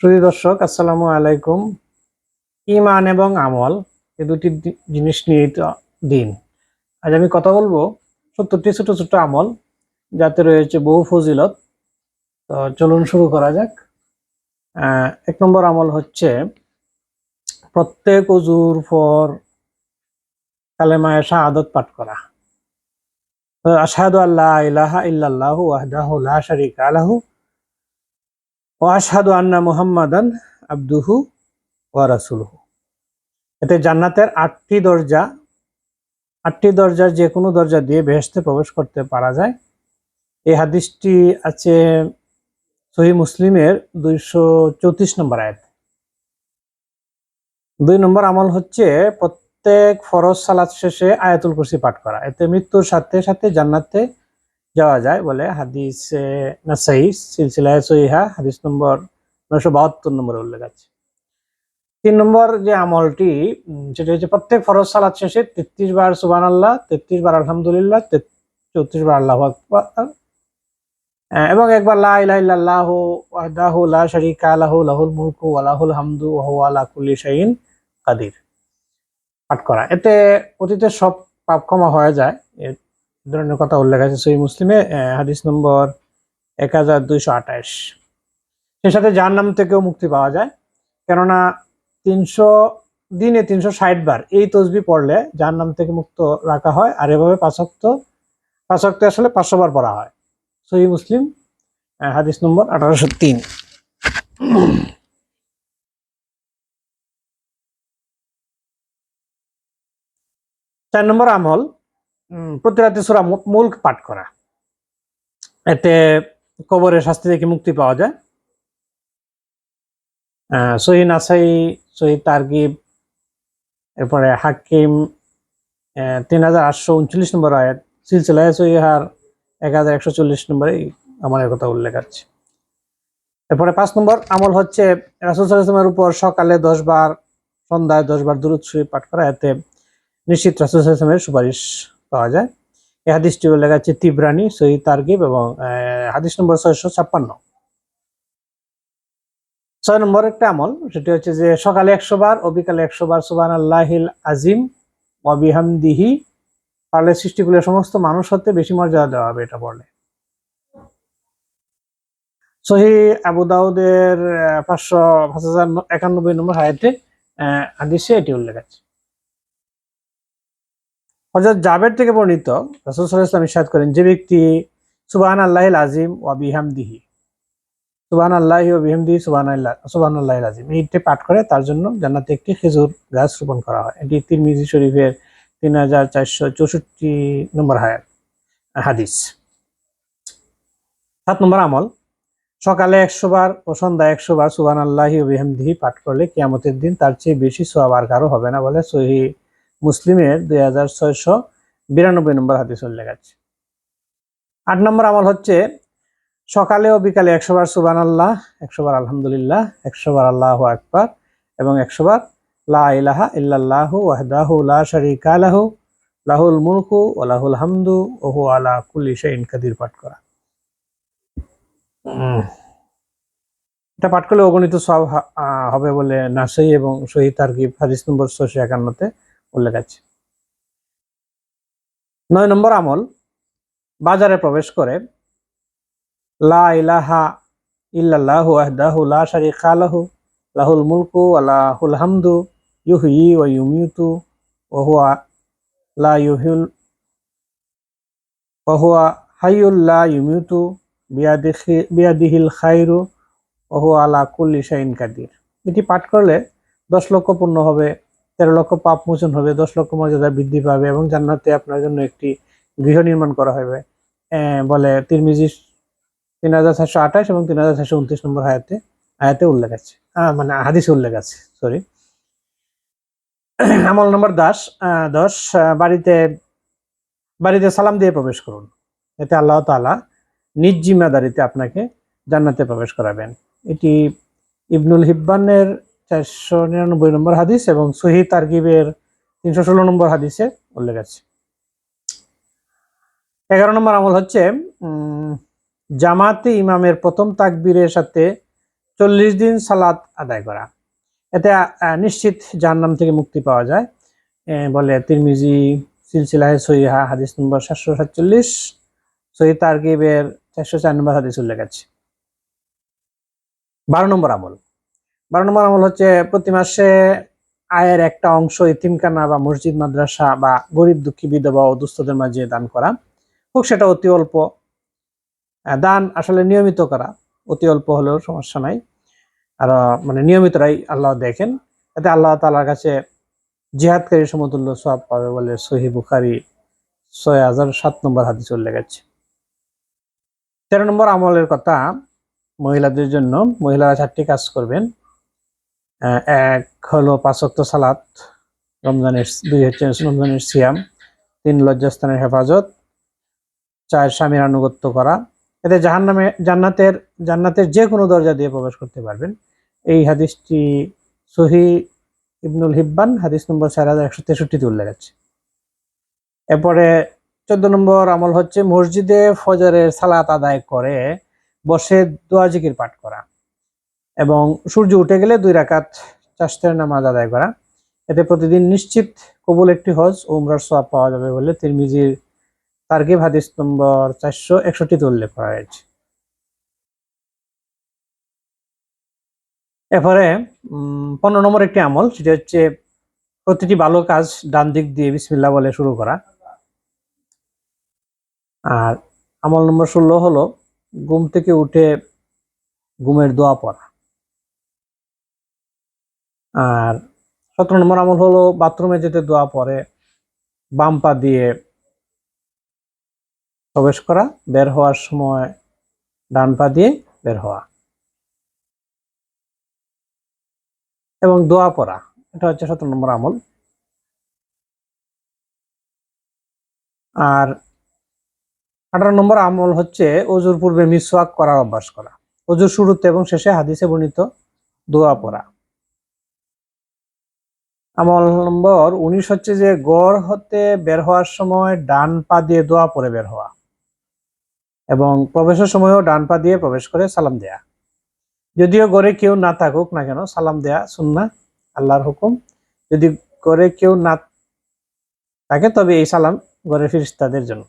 সুধী দর্শক, আসসালামু আলাইকুম। ইমান এবং আমল এই দুটি জিনিস নিয়ে দিন। আজ আমি কথা বলব সত্তরটি ছোট ছোট আমল, যাতে রয়েছে বহু ফজিলত। তো চলুন শুরু করা যাক। এক নম্বর আমল হচ্ছে, প্রত্যেক অজুর পর কালেমায় শাহাদত পাঠ করা। আশহাদু আল্লাহ ইলাহা ইল্লাল্লাহু ওয়াহদাহু লা শারীকা লাহু ও আশহাদু আন্না মুহাম্মাদান আব্দুহু ওয়া রাসূলুহু। এতে জান্নাতের আটটি দরজা, আটটি দরজার যে কোনো দরজা দিয়ে বেহেস্তে প্রবেশ করতে পারা যায়। এই হাদিসটি আছে সহি মুসলিমের দুইশো চৌত্রিশ নম্বর আয়াত। দুই নম্বর আমল হচ্ছে প্রত্যেক ফরজ সালাত শেষে আয়াতুল কুরসি পাঠ করা। এতে মৃত্যুর সাথে সাথে জান্নাতে যাওয়া যায় বলে হাদিস নাসাই সিলসিলায় সহিহা, হাদিস নম্বর নয়শো বাহাত্তর নম্বরে উল্লেখ আছে। তিন নম্বর যে আমলটি সেটা হচ্ছে প্রত্যেক ফরজ সালাত শেষে তেত্রিশ বার সুবান আল্লাহ তেত্রিশ বার আলহামদুলিল্লাহ চৌত্রিশ বার আল্লাহ আকবার এবং একবার লা ইলাহা ওয়াহদাহু লা শারীকা লাহু, লাহুল মুলকু ওয়া লাহুল হামদু ওয়া হুয়া আলা কুল্লি শাইইন কাদির। পাঠ করা। এতে অতীতের সব পাপ ক্ষমা হয়ে যায়। ধরনের কথা উল্লেখ আছে সহি মুসলিমে হাদিস নম্বর এক হাজার দুইশো আঠাশ। সেই সাথে যার নাম থেকেও মুক্তি পাওয়া যায়। কেননা তিনশো, দিনে তিনশো ষাট বার এই তসবি পড়লে যার নাম থেকে মুক্ত রাখা হয়, আর এভাবে পাঁচক্ত পাঁচক্ত আসলে পাঁচশো বার পড়া হয়। সহি মুসলিম হাদিস নম্বর আঠারোশো তিন। চার নম্বর আমল উম, প্রতি রাতে সুরা মুল্ক পাঠ করা। এতে কবরের শাস্তি থেকে মুক্তি পাওয়া যায়। সহি নাসাই সহি তারগিব এরপরে হাকিম তিন হাজার আটশো উনচল্লিশ নম্বর আয়াত সিলসিলায় সহিহার এক হাজার একশো চল্লিশ নম্বরে আমার কথা উল্লেখ আছে। এরপরে পাঁচ নম্বর আমল হচ্ছে রাসুল সাল্লামের উপর সকালে দশ বার সন্ধ্যায় দশ বার দূরত পাঠ করা। এতে নিশ্চিত রাসুল সাল্লামের সুপারিশ। পাওয়া যায়। এই হাদিসটি উল্লেখ আছে তিব্রানি, সহি তারগিব এবং হাদিস নম্বর ছয়শো ছাপ্পান্ন। ছয় নম্বর একটা আমল, সেটি হচ্ছে যে সকালে একশো বার ও বিকালে একশো বার সুবান আল্লাহিল আজিম অবিহামদিহি পারলে সৃষ্টিগুলোর সমস্ত মানুষ হতে বেশি মর্যাদা দেওয়া হবে এটা পড়লে। সহি আবু দাউদের পাঁচশো, পাঁচ হাজার একানব্বই নম্বর হায়াতে হাদিসে এটি উল্লেখ আছে। হজরত জাবের থেকে বর্ণিত রাসুল সাল্লাহ ইসলাম ইরশাদ করেন, যে ব্যক্তি সুবাহান আল্লাহ আজিম ও বিহামদিহি। সুবাহান আল্লাহি ও বিহামদিহি সুবাহান আল্লাহ সুবাহান আল্লাহিল আজিম এইটি পাঠ করে তার জন্য জান্নাতে একটি খেজুর গাছ রোপণ করা হয়। এটি তিরমিজি শরীফের তিন হাজার চারশো চৌষট্টি নম্বর হায়াত, হাদিস। সাত নম্বর আমল, সকালে একশো বার ও সন্ধ্যায় একশো বার সুবান আল্লাহি বিহামদিহি পাঠ করলে কিয়ামতের দিন তার চেয়ে বেশি সোয়াব আর কারও হবে না বলে সহি মুসলিমের দুই হাজার ছয়শো বিরানব্বই নম্বর হাদিস উল্লেখ আছে। আট নম্বর আমল হচ্ছে সকালে ও বিকালে একশো বার সুবান আল্লাহ একশো বার আলহামদুলিল্লাহ একশো বার আল্লাহ আকবার এবং একশো বার লা ইলাহা ইল্লাল্লাহু ওয়াহদাহু লা শারীকা লাহু লাহুল মুলকু লাহুল হামদু ওয়া হুয়া আলা কুল্লি শাইইন কাদির পাঠ করা। এটা পাঠ করলে অগণিত সব হবে বলে নাসাই এবং শহীদ তারকিব হাদিস নম্বর ছশো একান্নতে উল্লেখ আছে। নয় নম্বর আমল, বাজারে প্রবেশ করে, লা ইলাহা লাহু, লাহুল মুলকু ওয়া হামদু, ইউহয়ি ওয়া ইউমিতু বিয়াদিহিল খায়রু ওয়া আলা কুল্লি কাদির। এটি পাঠ করলে দশ লক্ষ পূর্ণ হবে তেরো লক্ষ পাপ মোচন হবে দশ লক্ষ মর্যাদা বৃদ্ধি পাবে এবং জান্নাতে আপনার জন্য একটি গৃহ নির্মাণ করা হবে। বলে তিরমিজি তিন হাজার চারশো আঠাশ এবং তিন হাজার চারশো উনত্রিশ নম্বর হায়াতে আয়াতে উল্লেখ আছে। মানে হাদিসে উল্লেখ আছে সরি আমল নম্বর দশ আহ, বাড়িতে বাড়িতে সালাম দিয়ে প্রবেশ করুন। এতে আল্লাহ তাআলা নিজ জিম্মাদারিতে আপনাকে জান্নাতে প্রবেশ করাবেন। এটি ইবনুল হিব্বানের চারশো নিরানব্বই নম্বর হাদিস এবং সহি তারগিবের তিনশো ষোলো নম্বর হাদিসে উল্লেখ আছে। এগারো নম্বর আমল হচ্ছে জামাতে ইমামের প্রথম তাকবীরের সাথে চল্লিশ দিন সালাত আদায় করা। এতে নিশ্চিত জাহান্নাম থেকে মুক্তি পাওয়া যায়। বলে তিরমিজি সিলসিলাহে সহিহা হাদিস নম্বর সাতশো সাতচল্লিশ, সহি তারগিবের চারশো চার নম্বর হাদিস উল্লেখ আছে। বারো নম্বর আমল। বারো নম্বর আমল হচ্ছে প্রতি মাসে আয়ের একটা অংশ ইতিমখানা বা মসজিদ, মাদ্রাসা বা গরিব দুঃখী বিধবা ও দুস্থদের মাঝে দান করা। হোক, সেটা অতি অল্প। দান আসলে নিয়মিত করা। অতি অল্প হলেও সমস্যা নাই। আর মানে নিয়মিতরাই আল্লাহ দেখেন। এতে আল্লাহ তালার কাছে জিহাদকারী সমতুল্য সব পাবে বলে সহি বুখারি ছয় হাজার সাত নম্বর হাদিস উল্লেখ আছে। তেরো নম্বর আমলের কথা মহিলাদের জন্য। মহিলারা চারটি কাজ করবেন। এক হলো পাঁচক্ত সালাত, রমজানের দুই হচ্ছে রমজানের সিয়াম, তিন লজ্জাস্থানের হেফাজত, চার স্বামীর আনুগত্য করা। এতে জাহান্নামে, জান্নাতের জান্নাতের যে কোনো দরজা দিয়ে প্রবেশ করতে পারবেন। এই হাদিসটি সহি ইবনুল হিব্বান, হাদিস নম্বর চার হাজার একশো তেষট্টিতে উল্লেখ আছে। এরপরে চোদ্দ নম্বর আমল হচ্ছে মসজিদে ফজরের সালাত আদায় করে, বসে দোয়া জিকির পাঠ করা। এবং সূর্য উঠে গেলে দুই রাকাত চাষতের নামাজ আদায় করা। এতে প্রতিদিন নিশ্চিত কবুল একটি হজ উমরার সওয়াব পাওয়া যাবে বলে তিরমিজির তার্গিব হাদিস নম্বর চারশো একষট্টিতে উল্লেখ করা হয়েছে। এরপরে পনেরো নম্বর একটি আমল, সেটা হচ্ছে প্রতিটি ভালো কাজ ডান দিক দিয়ে বিসমিল্লাহ বলে শুরু করা। আর আমল নম্বর ষোলো হলো, ঘুম থেকে উঠে ঘুমের দোয়া পড়া। আর সতেরো নম্বর আমল হলো বাথরুমে যেতে দোয়া পরে বাম পা দিয়ে প্রবেশ করা, বের হওয়ার সময় ডান পা দিয়ে বের হওয়া এবং দোয়া পড়া, এটা হচ্ছে সতেরো নম্বর আমল। আর আঠারো নম্বর আমল হচ্ছে অজুর পূর্বে মিসওয়াক করার অভ্যাস করা। অজুর শুরুতে এবং শেষে হাদিসে বর্ণিত দোয়া পড়া। আমল নম্বর উনিশ হচ্ছে যে গড় হতে বের হওয়ার সময় ডান পা দিয়ে দোয়া পরে বের হওয়া এবং প্রবেশের সময়ও ডান পা দিয়ে প্রবেশ করে সালাম দেয়া। যদিও গড়ে কেউ না থাকুক না কেন, সালাম দেয়া সুন্না আল্লাহর হুকুম। যদি গড়ে কেউ না থাকে, তবে এই সালাম গড়ে ফিরিস্তাদের জন্য।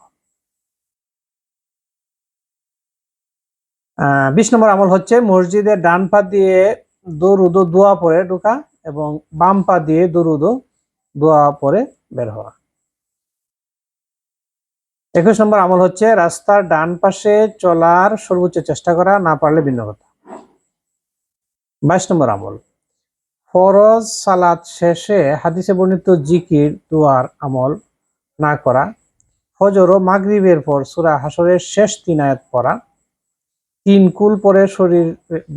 আহ, বিশ নম্বর আমল হচ্ছে মসজিদে ডান পা দিয়ে ও দোয়া পরে ঢোকা। এবং বাম পা দিয়ে দরুদ দোয়া পরে বের হওয়া। একুশ নম্বর আমল হচ্ছে রাস্তার ডান পাশে চলার সর্বোচ্চ চেষ্টা করা, না পারলে ভিন্ন কথা। বাইশ নম্বর আমল, ফরজ সালাত শেষে হাদিসে বর্ণিত জিকির, দুয়ার আমল না করা, ফজর ও মাগরিবের পর সুরা হাসরের শেষ তিন আয়াত পড়া, তিন কুল পরে শরীর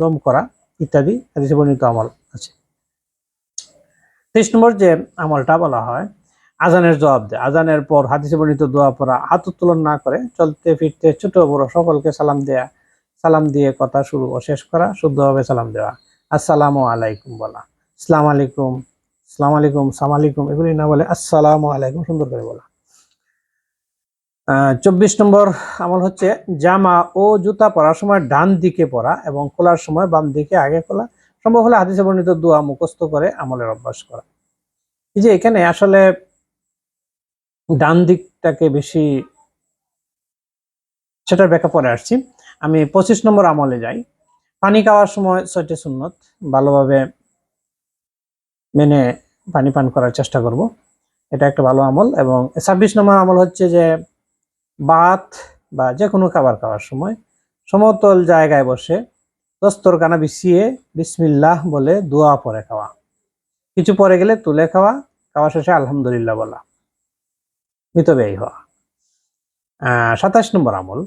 দম করা ইত্যাদি হাদিসে বর্ণিত আমল। তেইশ নম্বর যে আমলটা বলা হয়, আজানের জবাব দেয়। আজানের পর হাদিসে বর্ণিত দোয়া পড়া হাত উত্তোলন না করে চলতে ফিরতে ছোট বড় সকলকে সালাম দেয়া, সালাম দিয়ে কথা শুরু ও শেষ করা, শুদ্ধভাবে সালাম দেওয়া। আসসালামু আলাইকুম বলা। আসসালাম আলাইকুম আসসালাম আলাইকুম, সালাম আলাইকুম এগুলি না বলে আসসালামু আলাইকুম সুন্দর করে বলা। চব্বিশ নম্বর আমল হচ্ছে জামা ও জুতা পরার সময় ডান দিকে পরা এবং খোলার সময় বাম দিকে আগে খোলা। সম্ভব হলে হাদিসে বর্ণিত দোয়া মুখস্থ করে আমলের অভ্যাস করা। এই যে এখানে আসলে ডান দিকটাকে বেশি সেটার ব্যাখ্যা পরে আসছি। আমি পঁচিশ নম্বর আমলে যাই। পানি খাওয়ার সময় ছয়টি সুন্নত, ভালোভাবে মেনে পানি পান করার চেষ্টা করব। এটা একটা ভালো আমল এবং ছাব্বিশ নম্বর আমল হচ্ছে যে বাত বা যে কোনো খাবার খাওয়ার সময় সমতল জায়গায় বসে দস্তরখানা বিছিয়ে বিসমিল্লাহ বলে দোয়া পরে খাওয়া। কিছু পরে গেলে তুলে খাওয়া খাওয়া শেষে আলহামদুলিল্লাহ বলা। মিতব্যয়ী হওয়া। সাতাশ নম্বর আমল।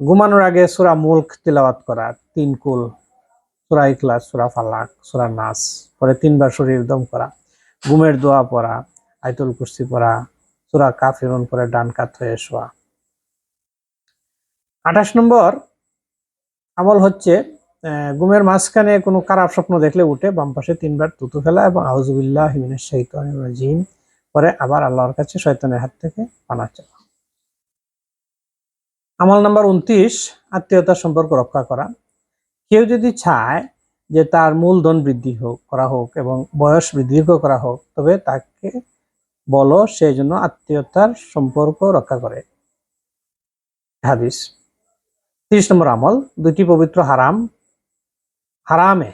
ঘুমানোর আগে সুরা মুল্ক তিলাওয়াত করা, তিন কুল, সুরা ইখলাস, সুরা ফালাক, সুরা নাস, পরে তিনবার শরীর দম করা, ঘুমের দোয়া পড়া আইতুল কুস্তি পড়া, সুরা কাফিরুন পরে ডান কাত হয়ে শোয়া। আঠাশ নম্বর আমল হচ্ছে ঘুমের মাঝখানে কোনো খারাপ স্বপ্ন দেখলে উঠে বাম পাশে তিনবার তুতু ফেলা এবং আউজুবিল্লাহ হিমিনের শৈতানির রাজিম। পরে আবার আল্লাহর কাছে শয়তানের হাত থেকে পানা চাওয়া। আমল নাম্বার উনত্রিশ, আত্মীয়তার সম্পর্ক রক্ষা করা। কেউ যদি চায় যে তার মূলধন বৃদ্ধি হোক, করা হোক এবং বয়স বৃদ্ধি করা হোক, তবে তাকে বলো সেই জন্য আত্মীয়তার সম্পর্ক রক্ষা করে। হাদিস। তিরিশ নম্বর আমল দুটি পবিত্র হারাম হারামে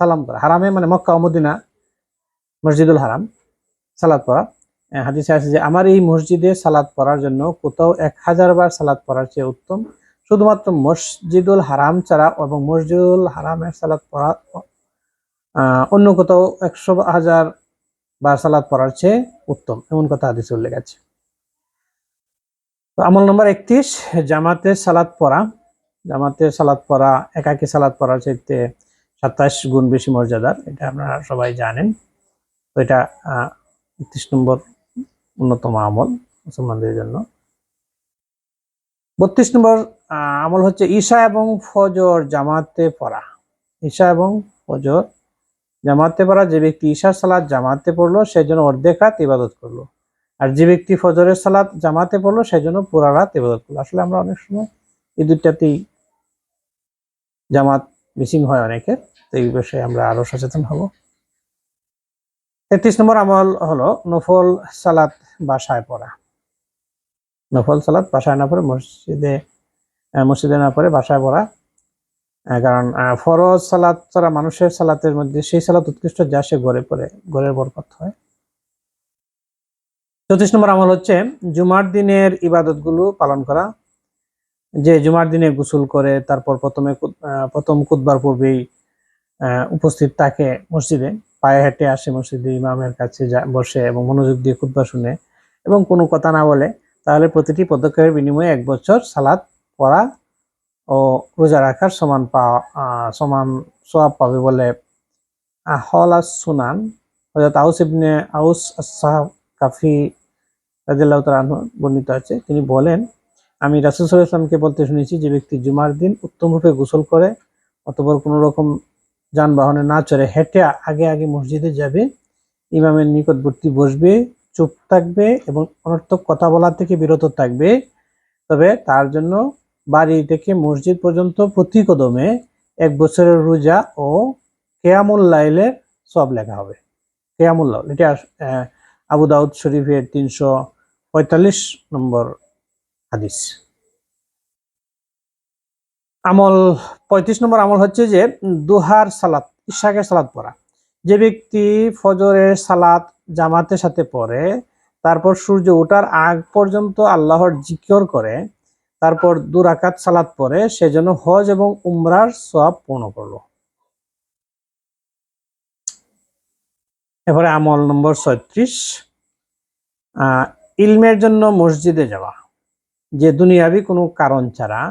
সালাম করা হারামে মানে মক্কা মদিনা, মসজিদুল হারাম সালাদ পড়া। হাদিসে আছে যে, আমার এই মসজিদে সালাদ পড়ার জন্য কোথাও এক হাজার বার সালাদ পড়ার চেয়ে উত্তম। শুধুমাত্র মসজিদুল হারাম ছাড়া এবং মসজিদুল হারামের সালাদ পড়া অন্য কোথাও একশো হাজার বার সালাদ পড়ার চেয়ে উত্তম। এমন কথা হাদিসে উল্লেখ আছে। আমল নম্বর একত্রিশ, জামাতে সালাদ পড়া। জামাতে সালাদ পড়া, একাকী সালাদ পড়ার চাইতে সাতাশ গুণ বেশি মর্যাদার, এটা আপনারা সবাই জানেন। তো এটা একত্রিশ নম্বর অন্যতম আমল মুসলমানদের জন্য। বত্রিশ নম্বর আমল হচ্ছে ঈশা এবং ফজর জামাতে পড়া। ঈশা এবং ফজর জামাতে পড়া, যে ব্যক্তি ঈশার সালাদ জামাতে পড়ল সেই জন্য অর্ধেক রাত ইবাদত করল। আর যে ব্যক্তি ফজরের সালাদ জামাতে পড়ল সেই জন্য পুরা রাত ইবাদত করল। আসলে আমরা অনেক সময় এই দুইটাতেই জামাত মিসিং হয় অনেকের, তো এই বিষয়ে আমরা আরও সচেতন হব। তেত্রিশ নম্বর আমল হলো নফল সালাত বাসায় পড়া। নফল সালাত বাসায় না পড়ে, মসজিদে মসজিদে না পড়ে, বাসায় পড়া। কারণ ফরজ সালাত ছাড়া মানুষের সালাতের মধ্যে সেই সালাত উৎকৃষ্ট যা সে ঘরে পড়ে, ঘরের বরকত হয়। চৌত্রিশ নম্বর আমল হচ্ছে জুমার দিনের ইবাদতগুলো পালন করা। যে জুমার দিনে গোসল করে, তারপর প্রথমে প্রথম কুতবার পূর্বেই উপস্থিত থাকে মসজিদে, পায়ে হেঁটে আসে মসজিদে, ইমামের কাছে বসে এবং মনোযোগ দিয়ে খুতবা শুনে। এবং কোনো কথা না বলে, তাহলে প্রতিটি পদক্ষেপের বিনিময়ে এক বছর সালাদ পড়া ও রোজা রাখার সমান পাওয়া সমান সোয়াব পাবে বলে আহলা সুনান। হযরত আউস ইবনে আউস আসাহ কাফি তাআলা বর্ণিত আছে। তিনি বলেন আমি রাসূল ওয়াসাল্লামকে বলতে শুনেছি যে ব্যক্তি জুমার দিন উত্তম রূপে গোসল করে অতঃপর কোনো রকম যানবাহনে না চড়ে হেঁটে আগে আগে মসজিদে যাবে ইমামের নিকটবর্তী বসবে চুপ থাকবে এবং অনর্থক কথা বলা থেকে বিরত থাকবে। তবে তার জন্য বাড়ি থেকে মসজিদ পর্যন্ত প্রতি কদমে এক বছরের রোজা ও কেয়ামুল লাইলের সব লেখা হবে। কেয়ামুল লাইল এটা আহ, আবু দাউদ শরীফের তিনশো পঁয়তাল্লিশ নম্বর হাদিস। আমল, পঁয়ত্রিশ নম্বর আমল হচ্ছে যে দুহার সালাত ইশাকের সালাত পড়া। যে ব্যক্তি ফজরের সালাত জামাতের সাথে পড়ে, তারপর সূর্য ওঠার আগ পর্যন্ত আল্লাহর জিকর করে, তারপর দুরাকাত সালাত পড়ে সেজন্য হজ এবং উমরার সব পূর্ণ করল। এরপরে আমল নম্বর ছয়ত্রিশ, আহ, ইলমের জন্য মসজিদে যাওয়া। যে দুনিয়াবি কোনো কারণ ছাড়া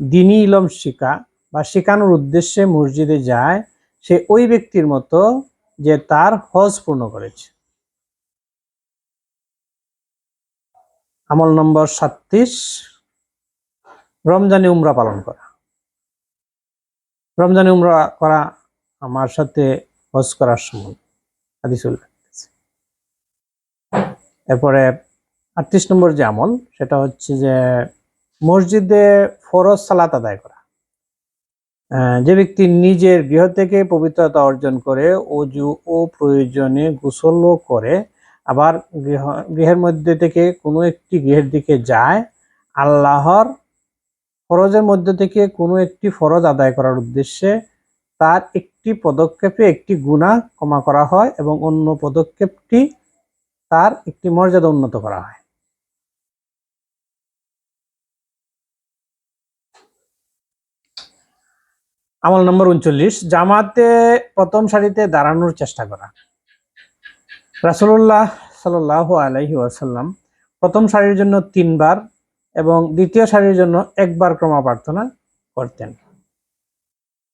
দিনই ইলম শিখা বা শেখানোর উদ্দেশ্যে মসজিদে যায়, সে ওই ব্যক্তির মতো যে তার হজ পূর্ণ করেছে। আমল নম্বর সাতত্রিশ, রমজানে উমরা পালন করা। রমজানে উমরা করা আমার সাথে হজ করার সময়। হাদিস উল্লেখ এরপরে আটত্রিশ নম্বর যে আমল, সেটা হচ্ছে যে মসজিদে ফরজ সালাত আদায় করা। যে ব্যক্তি নিজের গৃহ থেকে পবিত্রতা অর্জন করে, অজু ও প্রয়োজনে গোসলও করে, আবার গৃহ, গৃহের মধ্যে থেকে কোনো একটি গৃহের দিকে যায়, আল্লাহর ফরজের মধ্যে থেকে কোনো একটি ফরজ আদায় করার উদ্দেশ্যে তার একটি পদক্ষেপে একটি গুণা ক্ষমা করা হয় এবং অন্য পদক্ষেপটি তার একটি মর্যাদা উন্নত করা হয়। আমল নম্বর উনচল্লিশ, জামাতে প্রথম সারিতে দাঁড়ানোর চেষ্টা করা। রাসুল্লাহ সাল্লাহ আলাইহি ওয়াসাল্লাম প্রথম সারির জন্য তিনবার এবং দ্বিতীয় সারির জন্য একবার ক্রমা প্রার্থনা করতেন।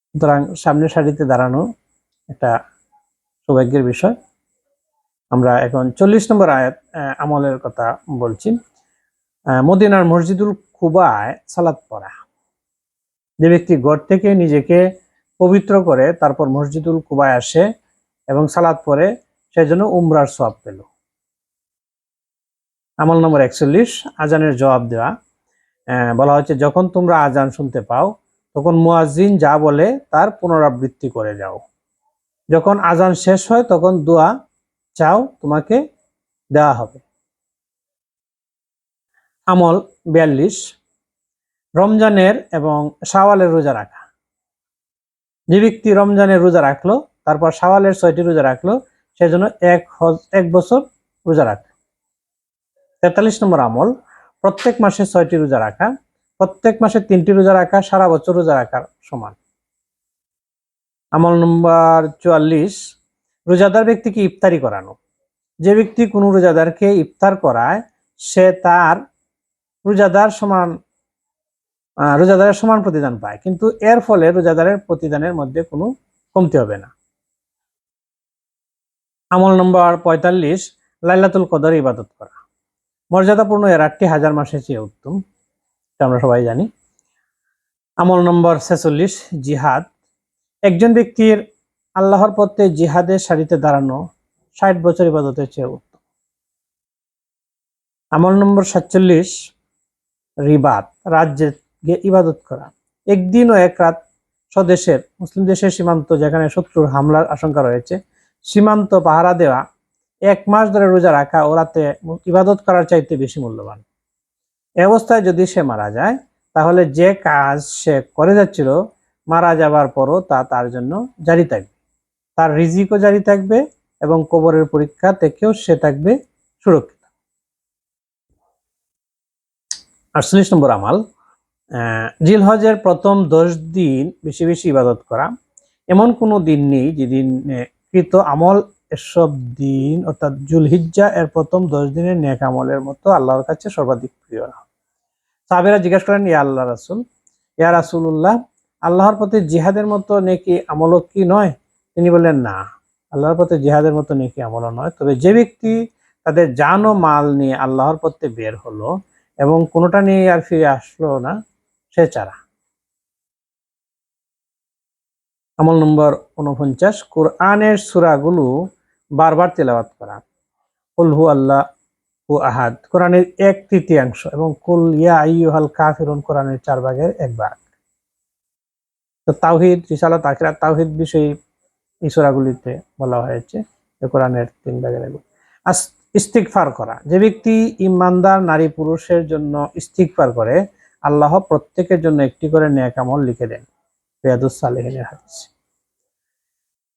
সুতরাং সামনের সারিতে দাঁড়ানো একটা সৌভাগ্যের বিষয়। আমরা এখন চল্লিশ নম্বর আয়াত আমলের কথা বলছি। মদিনার মসজিদুল কুবায় সালাত পড়া। যে ব্যক্তি ঘর থেকে নিজেকে পবিত্র করে, তারপর মসজিদুল কুবায় আসে এবং সালাত পড়ে সেজন্য উমরার সব পেল। আমল নম্বর একচল্লিশ, আজানের জবাব দেওয়া। বলা হচ্ছে যখন তোমরা আজান শুনতে পাও, তখন মুয়াজ্জিন যা বলে তার পুনরাবৃত্তি করে যাও। যখন আজান শেষ হয়, তখন দোয়া চাও তোমাকে দেওয়া হবে। আমল বিয়াল্লিশ রমজানের এবং শাওয়ালের রোজা রাখা। যে ব্যক্তি রমজানের রোজা রাখল, তারপর শাওয়ালের ছয়টি রোজা রাখল সেজন্য এক হজ, এক বছর রোজা রাখল তেতাল্লিশ নম্বর আমল, প্রত্যেক মাসে ছয়টি রোজা রাখা, প্রত্যেক মাসে তিনটি রোজা রাখা, সারা বছর রোজা রাখার সমান। আমল নম্বর চুয়াল্লিশ, রোজাদার ব্যক্তিকে ইফতারি করানো। যে ব্যক্তি কোনো রোজাদারকে ইফতার করায়, সে তার রোজাদার সমান রোজাদারের সমান প্রতিদান পায়। কিন্তু এর ফলে রোজাদারের প্রতিদানের মধ্যে কোনো কমতি হবে না। আমল নম্বর পঁয়তাল্লিশ, লাইলাতুল কদর ইবাদত করা। মর্যাদাপূর্ণ এর আটটি হাজার মাসের চেয়ে উত্তম, এটা আমরা সবাই জানি। আমল নম্বর ছেচল্লিশ, জিহাদ। একজন ব্যক্তির আল্লাহর পথে জিহাদের সারিতে দাঁড়ানো ষাট বছর ইবাদতের চেয়ে উত্তম। আমল নম্বর সাতচল্লিশ, রিবাত রাজ্যে ইবাদত করা। একদিন ও এক রাত স্বদেশের, মুসলিম দেশের সীমান্ত যেখানে শত্রুর হামলার আশঙ্কা রয়েছে, সীমান্ত পাহারা দেওয়া, এক মাস ধরে রোজা রাখা ও রাতে ইবাদত করার চাইতে বেশি মূল্যবান। এ অবস্থায় যদি সে মারা যায়, তাহলে যে কাজ সে করে যাচ্ছিল, মারা যাবার পরও তা তার জন্য জারি থাকবে। তার রিজিকও জারি থাকবে এবং কবরের পরীক্ষা থেকেও সে থাকবে সুরক্ষিত। আটচল্লিশ নম্বর আমাল জিলহজের প্রথম দশ দিন বেশি বেশি ইবাদত করা। এমন কোনো দিন নেই যেদিন কৃত আমল এসব দিন, অর্থাৎ জুলহিজ্জা এর প্রথম দশ দিনের নেক আমলের মতো আল্লাহর কাছে সর্বাধিক প্রিয়। না সাহাবেরা জিজ্ঞেস করেন, ইয়া আল্লাহ রাসুল? ইয়া রাসুল্লাহ আল্লাহর পথে জিহাদের মতো নেকি আমলও কি নয়? তিনি বললেন, না, আল্লাহর পথে জিহাদের মতো নেকি আমলও নয়। তবে যে ব্যক্তি তাদের জান ও মাল নিয়ে আল্লাহর পথে বের হলো এবং কোনোটা নিয়ে আর ফিরে আসলো না সে চারা। আমল নম্বর উনপঞ্চাশ কোরআনের সুরাগুলো বারবার তেলাওয়াত করা। কুলহু আল্লাহ ও আহাদ, কোরআনের এক তৃতীয়াংশ এবং কুল ইয়া আইয়ুহাল কাফিরুন, কোরআনের চার ভাগের এক ভাগ। তো তাওহিদ, রিসালাত, আখিরাত, তাওহিদ বিষয়ে এই সূরাগুলিতে বলা হয়েছে কোরআনের তিন ভাগের এক। আস করা, যে ব্যক্তি ইমানদার নারী পুরুষের জন্য ইস্তিগফার করে আল্লাহ প্রত্যেকের জন্য একটি করে নেক আমল লিখে দেন রিয়াদুস সালেহিনের হাদিস।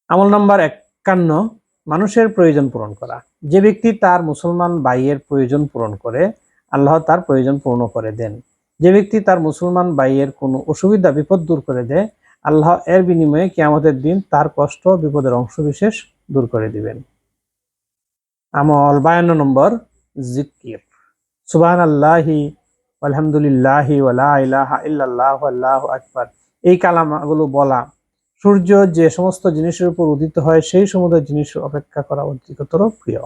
আমল নাম্বার একান্ন, মানুষের প্রয়োজন পূরণ করা। যে ব্যক্তি তার মুসলমান ভাইয়ের প্রয়োজন পূরণ করে, আল্লাহ তার প্রয়োজন পূর্ণ করে দেন। যে ব্যক্তি তার মুসলমান ভাইয়ের কোনো অসুবিধা, বিপদ দূর করে দেয়, আল্লাহ এর বিনিময়ে কিয়ামতের দিন তার কষ্ট, বিপদের অংশবিশেষ দূর করে দিবেন। আমল বায়ান্ন নম্বর, জিকির। সুবাহান আল্লাহি আলহামদুলিল্লাহি আল্লাহু এই কালামগুলো বলা, সূর্য যে সমস্ত জিনিসের উপর উদিত হয়, সেই সমস্ত জিনিস অপেক্ষা করা অধিকতর প্রিয়।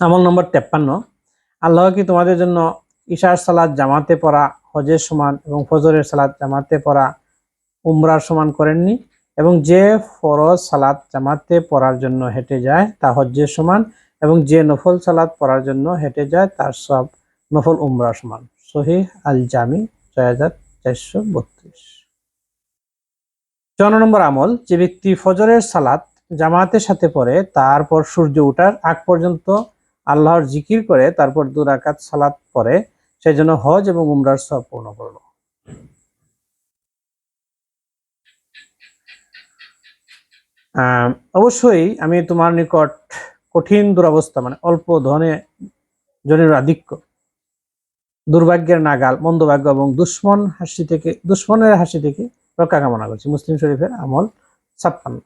আমল নম্বর তেপ্পান্ন আল্লাহ কি তোমাদের জন্য ঈশার সালাদ জামাতে পড়া, হজের সমান এবং ফজরের সালাদ জামাতে পড়া, উমরার সমান করেননি? এবং যে ফরজ সালাদ জামাতে পড়ার জন্য হেঁটে যায়, তা হজ্জের সমান এবং যে নফল সালাদ পড়ার জন্য হেঁটে যায়, তার সব নফল উমরার সমান। সহিহ আল জামি ছয় হাজার চারশো বত্রিশ। চৌন্ন নম্বর আমল, যে ব্যক্তি ফজরের সালাত জামাতের সাথে পড়ে, তারপর সূর্য ওঠার আগ পর্যন্ত আল্লাহর জিকির করে, তারপর দু রাকাত সালাত পরে সেই জন্য হজ এবং উমরার সব পূর্ণ করল। অবশ্যই আমি তোমার নিকট কঠিন দুরবস্থা মানে অল্প ধনে জনের আধিক্য। দুর্ভাগ্যের নাগাল মন্দভাগ্য এবং দুশ্মন হাসি থেকে, দুশ্মনের হাসি থেকে রক্ষা কামনা করছি। মুসলিম শরীফের আমল ছাপ্পান্ন।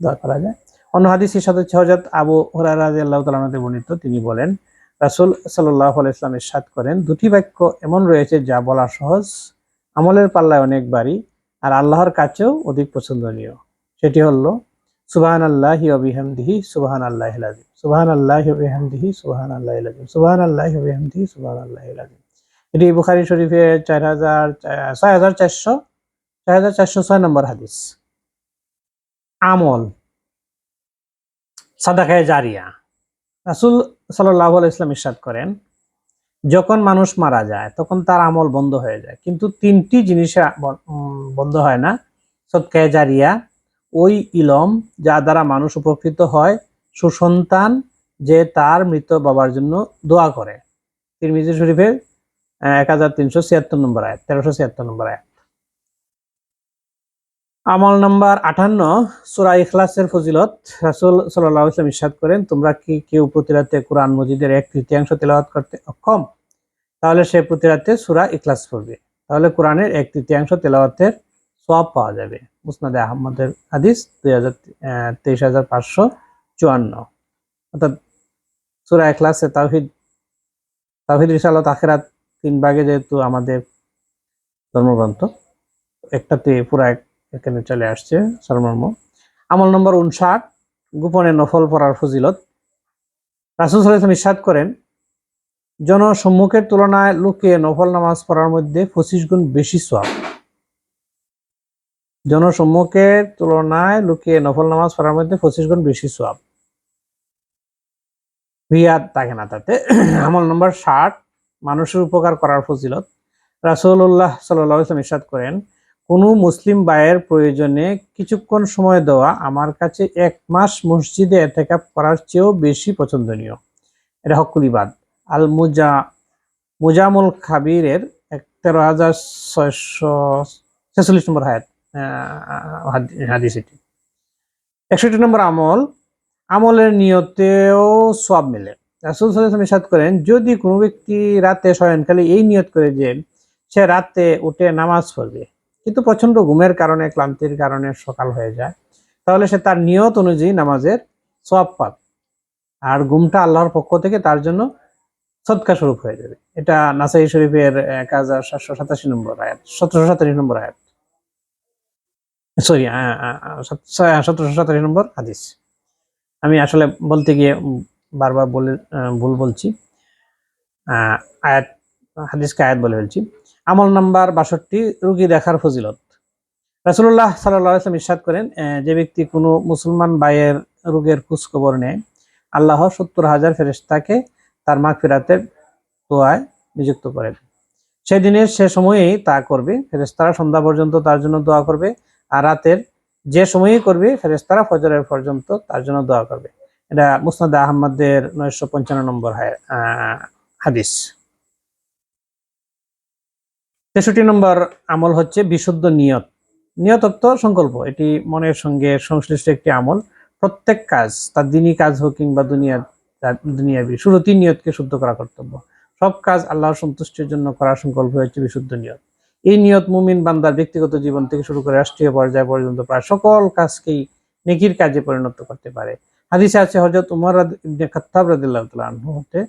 দোয়া করা যায়। অন্য হাদিস হিসাবে হজরত আবু হরারা আল্লাহ তালাতে বর্ণিত। তিনি বলেন, রাসুল সাল্লাহ ইসলাম ইরশাদ করেন, দুটি বাক্য এমন রয়েছে যা বলা সহজ। আমলের পাল্লায় অনেক বাড়ি আর আল্লাহর কাছেও অধিক পছন্দনীয়। সেটি হলো সুবাহান আল্লাহি অবিহামদিহি সুবাহান আল্লাহ আজিম সুবাহান আল্লাহি অবিহামদিহি সুবাহান আল্লাহ সুবাহান আল্লাহি অবিহামদিহি সুবাহান আল্লাহ এটি বুখারি শরীফের চার হাজার, ছয় হাজার চারশো, ছয় হাজার চারশো ছয় নম্বর হাদিস। আমল, সাদাকায় জারিয়া। রাসুল সাল্লাহ ইসলাম ইরশাদ করেন, যখন মানুষ মারা যায়, তখন তার আমল বন্ধ হয়ে যায়। কিন্তু তিনটি জিনিসে বন্ধ হয় না। সৎকায় জারিয়া ওই ইলম যা দ্বারা মানুষ উপকৃত হয়, সুসন্তান যে তার মৃত বাবার জন্য দোয়া করে। তিরমিজি শরীফের এক হাজার তিনশো ছিয়াত্তর নম্বর আয়াত, তেরোশো ছিয়াত্তর নম্বর আয়াত। আমল নম্বর আটান্ন, সুরা ইখলাসের ফজিলত। রাসূল সাল্লাল্লাহু আলাইহি ওয়াসাল্লাম ইরশাদ করেন, তোমরা কি কেউ প্রতিরাতে কোরআন মজিদের এক তৃতীয়াংশ তেলাওয়াত করতে অক্ষম? তাহলে সে প্রতিরাতে সুরা ইখলাস পড়বে। তাহলে কোরআনের এক তৃতীয়াংশ তেলাওয়াতের সব পাওয়া যাবে। মুসনাদে আহমদের হাদিস দুই হাজার তেইশ হাজার পাঁচশো চুয়ান্ন। অর্থাৎ সুরা ইখলাসে তাওহিদ তাওহিদ রিসালাত আখিরাত তিন ভাগে যেহেতু আমাদের ধর্মগ্রন্থ, একটাতে পুরা এখানে চলে আসছে সর্বমর্ম। আমল নম্বর উনষাট, গোপনে নফল পড়ার ফজিলত। রাসুল ইসাদ করেন, জনসম্মুখের তুলনায় লুকিয়ে নফল নামাজ পড়ার মধ্যে পঁচিশ গুণ বেশি সোয়াব জনসম্মুখের তুলনায় লুকিয়ে নফল নামাজ পড়ার মধ্যে পঁচিশ গুণ বেশি সোয়াব রিয়াদ থাকে না তাতে। আমল নম্বর ষাট, মানুষের উপকার করার ফজিলত। সাল্লাল্লাহু আলাইহি ওয়াসাল্লাম করেন, কোনো মুসলিম বায়ের প্রয়োজনে কিছুক্ষণ সময় দেওয়া আমার কাছে এক মাস মসজিদে এতেকাপ করার চেয়েও বেশি পছন্দনীয়। এটা হকুল ইবাদ। আল মুজা, মুজামুল খাবিরের তেরো হাজার ছয়শো ছেচল্লিশ নম্বর হায়াত। হাদিস এটি। একষট্টি নম্বর আমল, আমলের নিয়তেও সব মেলে। রাসুল সাল্লাম ইরশাদ করেন, যদি কোনো ব্যক্তি রাতে শয়নকালে এই নিয়ত করে যে সে রাতে উঠে নামাজ পড়বে, কিন্তু প্রচণ্ড ঘুমের কারণে, ক্লান্তির কারণে সকাল হয়ে যায়, তাহলে সে তার নিয়ত অনুযায়ী নামাজের সব পাবে। আর ঘুমটা আল্লাহর পক্ষ থেকে তার জন্য সৎকা স্বরূপ হয়ে যাবে। এটা নাসাই শরীফের এক হাজার সাতশো সাতাশি নম্বর আয়াত, সতেরোশো সাতাশি নম্বর আয়াত। সরি সতেরোশো সাতাশি নম্বর হাদিস। আমি আসলে বলতে গিয়ে বারবার বলে ভুল বলছি। আয়াত, হাদিসকে আয়াত বলে ফেলছি। আমল নাম্বার বাষট্টি, রুগী দেখার ফজিলত। রাসুল্লাহ সাল্লাম ইরশাদ করেন যে ব্যক্তি কোনো মুসলমান ভাইয়ের রোগের খোঁজখবর নেয়, আল্লাহ সত্তর হাজার ফেরেশতাকে তার মাগ ফেরাতের দোয়ায় নিযুক্ত করেন। সেদিনের সে সময়েই তা করবে। ফেরেশতারা সন্ধ্যা পর্যন্ত তার জন্য দোয়া করবে। আর রাতের যে সময়ই করবে ফেরেস্তারা ফজরের পর্যন্ত তার জন্য দোয়া করবে। এটা মুসনাদ আহমদের নয়শো পঞ্চান্ন নম্বর হাদিস। তেষট্টি নম্বর আমল হচ্ছে বিশুদ্ধ নিয়ত। নিয়ত অর্থ সংকল্প, এটি মনের সঙ্গে সংশ্লিষ্ট একটি আমল। প্রত্যেক কাজ, তার দিনই কাজ হোক কিংবা দুনিয়া দুনিয়াবি, শুরুতেই নিয়তকে শুদ্ধ করা কর্তব্য। সব কাজ আল্লাহর সন্তুষ্টির জন্য করার সংকল্প হচ্ছে বিশুদ্ধ নিয়ত। এই নিয়ত মুমিন বান্দার ব্যক্তিগত জীবন থেকে শুরু করে রাষ্ট্রীয় পর্যায় পর্যন্ত প্রায় সকল কাজকেই নেকির কাজে পরিণত করতে পারে। হাদিসে আছে হজরত উমর রাদ- ইবনে খাত্তাব রাদিয়াল্লাহু আনহু হতে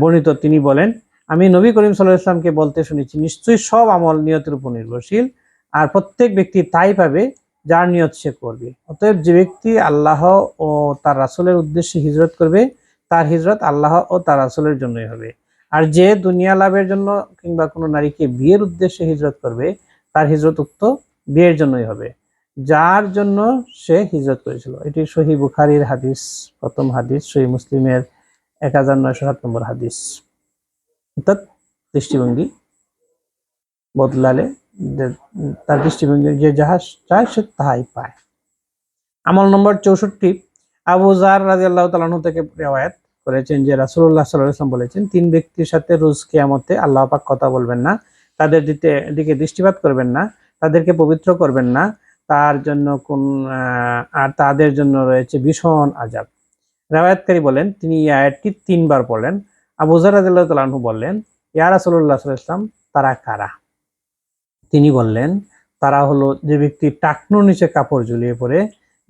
বর্ণিত তিনি বলেন, আমি নবী করিম আলাইহি ইসলামকে বলতে শুনেছি, নিশ্চয়ই সব আমল নিয়তের উপর নির্ভরশীল, আর প্রত্যেক ব্যক্তি তাই পাবে যার নিয়ত সে করবে। অতএব যে ব্যক্তি আল্লাহ ও তার রাসূলের উদ্দেশ্যে হিজরত করবে, তার হিজরত আল্লাহ ও তার রাসূলের জন্যই হবে। আর যে দুনিয়া লাভের জন্য কিংবা কোনো নারীকে বিয়ের উদ্দেশ্যে হিজরত করবে, তার হিজরত উক্ত বিয়ের জন্যই হবে। যার জন্য সে হিজরত করেছিল। এটি সহি বুখারীর হাদিস, প্রথম হাদিস, সহি মুসলিমের এক হাজার নয়শো সাত নম্বর হাদিস। অর্থাৎ দৃষ্টিভঙ্গি বদলালে তার দৃষ্টিভঙ্গি যে যাহা চায় সে তাহাই পায়। আমল নম্বর চৌষট্টি, আবু জার রাজি আল্লাহ তালাহ থেকে রেওয়ায়ত। করেছেন যে রাসুল্লাহ সাল্লাম বলেছেন, তিন ব্যক্তির সাথে রোজ কিয়ামতে আল্লাহ পাক কথা বলবেন না, তাদের দিতে, দিকে দৃষ্টিপাত করবেন না, তাদেরকে পবিত্র করবেন না, তার জন্য কোন আর তাদের জন্য রয়েছে ভীষণ আজাব রেওয়ায়তকারী বলেন, তিনি এই আয়াতটি তিনবার পড়লেন। আবু জার রাদিয়াল্লাহু বললেন, ইয়া আলাইহি ওয়াসাল্লাম, তারা কারা? তিনি বললেন, তারা হলো যে ব্যক্তি টাকনুর নিচে কাপড় ঝুলিয়ে পড়ে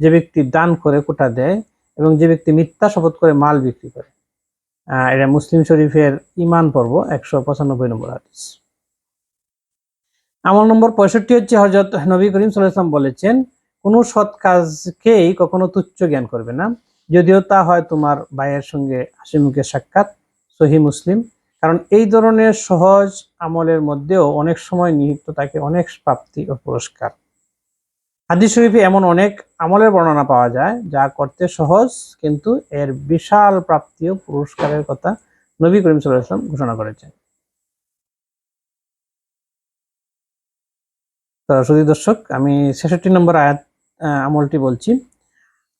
যে ব্যক্তি দান করে কোটা দেয় এবং যে ব্যক্তি মিথ্যা শপথ করে মাল বিক্রি করে এটা মুসলিম শরীফের ইমান পর্ব একশো পঁচানব্বই নম্বর হাদিস। আমল নম্বর পঁয়ষট্টি হচ্ছে হজরত নবী করিম সাল্লাম বলেছেন, কোনো সৎ কাজকেই কখনো তুচ্ছ জ্ঞান করবে না। যদিও তা হয় তোমার ভাইয়ের সঙ্গে হাসি মুখে সাক্ষাৎ, সহি মুসলিম। কারণ এই ধরনের সহজ আমলের মধ্যেও অনেক সময় নিহিত থাকে অনেক প্রাপ্তি ও পুরস্কার। হাদিস শরীফে এমন অনেক আমলের বর্ণনা পাওয়া যায়, যা করতে সহজ কিন্তু এর বিশাল প্রাপ্তি ও পুরস্কারের কথা নবী করিম সাল্লাহ ইসলাম ঘোষণা করেছেন। তো দর্শক, আমি ছেষট্টি নম্বর আয়াত আমলটি বলছি।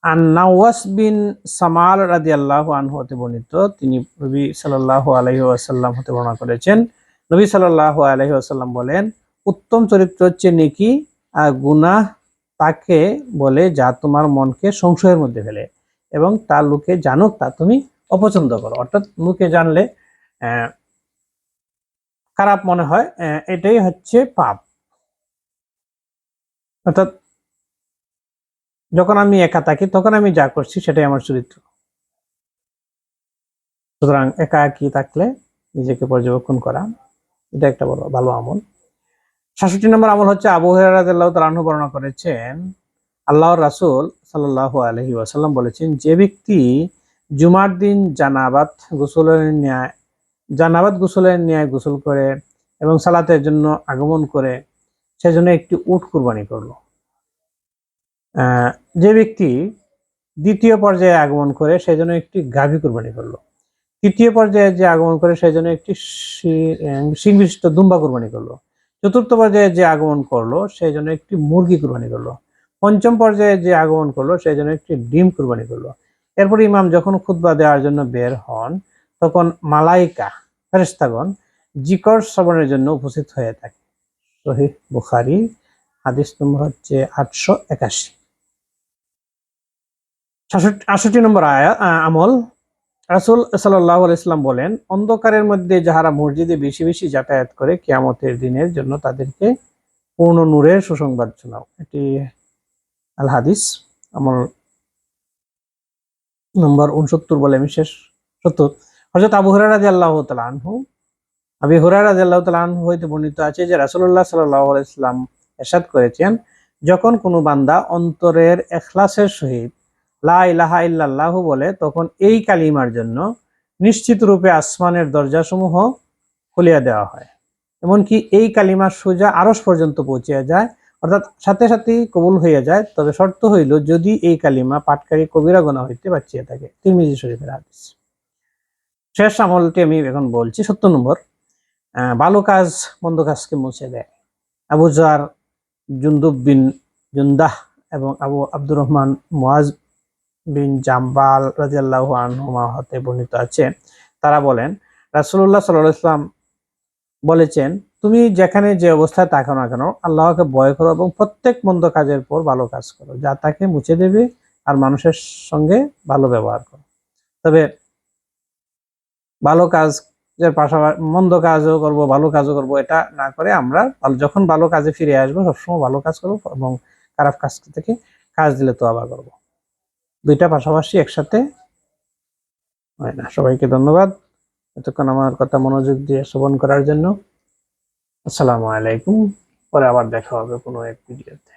আর নাওয়াস বিন সামাল রাদি আল্লাহ আনহু হতে বর্ণিত, তিনি নবী সাল্লাহ আলহি আসাল্লাম হতে বর্ণনা করেছেন। নবী সাল্লাহ আলহি আসাল্লাম বলেন, উত্তম চরিত্র হচ্ছে নেকি আর গুনাহ তাকে বলে, যা তোমার মনকে সংশয়ের মধ্যে ফেলে এবং তা লোকে জানুক, তা তুমি অপছন্দ করো। অর্থাৎ লোকে জানলে খারাপ মনে হয় এটাই হচ্ছে পাপ। অর্থাৎ যখন আমি একা থাকি, তখন আমি যা করছি, সেটাই আমার চরিত্র। সুতরাং একা একই থাকলে নিজেকে পর্যবেক্ষণ করা, এটা একটা বড়, ভালো আমল। সাতষট্টি নম্বর আমল হচ্ছে আবু হেরাদাল্লাহ তালাহু বর্ণনা করেছেন। আল্লাহর রাসূল সাল্লাহ আলহি ওয়াসাল্লাম বলেছেন, যে ব্যক্তি জুমার দিন জানাবাত গোসলের ন্যায়, জানাবাত গোসলের ন্যায় গোসল করে এবং সালাতের জন্য আগমন করে, সেজন্য একটি উট কুরবানি করল। যে ব্যক্তি দ্বিতীয় পর্যায়ে আগমন করে, সেজন্য একটি গাভী কুরবানি করল। তৃতীয় পর্যায়ে যে আগমন করে, সেজন্য একটি সিং বিশিষ্ট দুম্বা কুরবানি করল। চতুর্থ পর্যায়ে যে আগমন করল, সেই জন্য একটি মুরগি কুরবানি করল। পঞ্চম পর্যায়ে যে আগমন করল, সেই জন্য একটি ডিম কুরবানি করল। এরপর ইমাম যখন খুতবা দেওয়ার জন্য বের হন, তখন মালাইকা ফেরেস্তাগণ জিকর শ্রবণের জন্য উপস্থিত হয়ে থাকে। শহীদ বুখারি, হাদিস নম্বর হচ্ছে আটশো একাশি। আষট্টি নম্বর আমল রাসুল সাল্লাহ ইসলাম বলেন, অন্ধকারের মধ্যে যাহারা মসজিদে বেশি বেশি যাতায়াত করে, কিয়ামতের দিনের জন্য তাদেরকে পূর্ণ নূরের সুসংবাদ শোনাও। এটি আল হাদিস আমল নম্বর উনসত্তর বলে আমি শেষ, সত্তর। হজরত আবু হরারা আল্লাহ আনহু, আবি হুরারা আল্লাহ আনহু হইতে বর্ণিত আছে যে রাসুল্লাহ সাল্লাহ ইসলাম এরশাদ করেছেন, যখন কোনো বান্দা অন্তরের এখলাসের সহিত লা ইলাহা ইল্লাল্লাহু বলে, তখন এই কালিমার জন্য নিশ্চিত রূপে আসমানের দরজাসমূহ খুলিয়া দেওয়া হয়। এমনকি এই কালিমা সোজা আরস পর্যন্ত পৌঁছে যায়, অর্থাৎ সাথে সাথেই কবুল হইয়া যায়। তবে শর্ত হইল, যদি এই কালিমা পাটকারী কবিরা গোনা হইতে বাঁচিয়ে থাকে। তিরমিজি শরীফের হাদিস। শেষ আমলটি আমি এখন বলছি, সত্তর নম্বর। ভালো কাজ, মন্দ কাজকে মুছে দেয়। Abu Zar, Jundub bin Junadah এবং আবু আব্দুর রহমান মুয়াজ বিন জাম্বাল রাজিয়াল্লাহ আনহুমা হতে বর্ণিত আছে। তারা বলেন, রাসূলুল্লাহ সাল্লাল্লাহু আলাইহি ইসলাম বলেছেন, তুমি যেখানে যে অবস্থায় থাকো না কেন, আল্লাহকে ভয় করো এবং প্রত্যেক মন্দ কাজের পর ভালো কাজ করো। যা তাকে মুছে দেবে আর মানুষের সঙ্গে ভালো ব্যবহার করো। তবে ভালো কাজের পাশাপাশি মন্দ কাজও করব, ভালো কাজও করব, এটা না করে আমরা যখন ভালো কাজে ফিরে আসব, সবসময় ভালো কাজ করব এবং খারাপ কাজ থেকে কাজ দিলে তো আবার করব। দুইটা পাশাপাশি একসাথে হয় না। সবাইকে ধন্যবাদ। এতক্ষণ আমার কথা মনোযোগ দিয়ে শ্রবণ করার জন্য। আসসালামু আলাইকুম। পরে আবার দেখা হবে কোনো এক ভিডিওতে।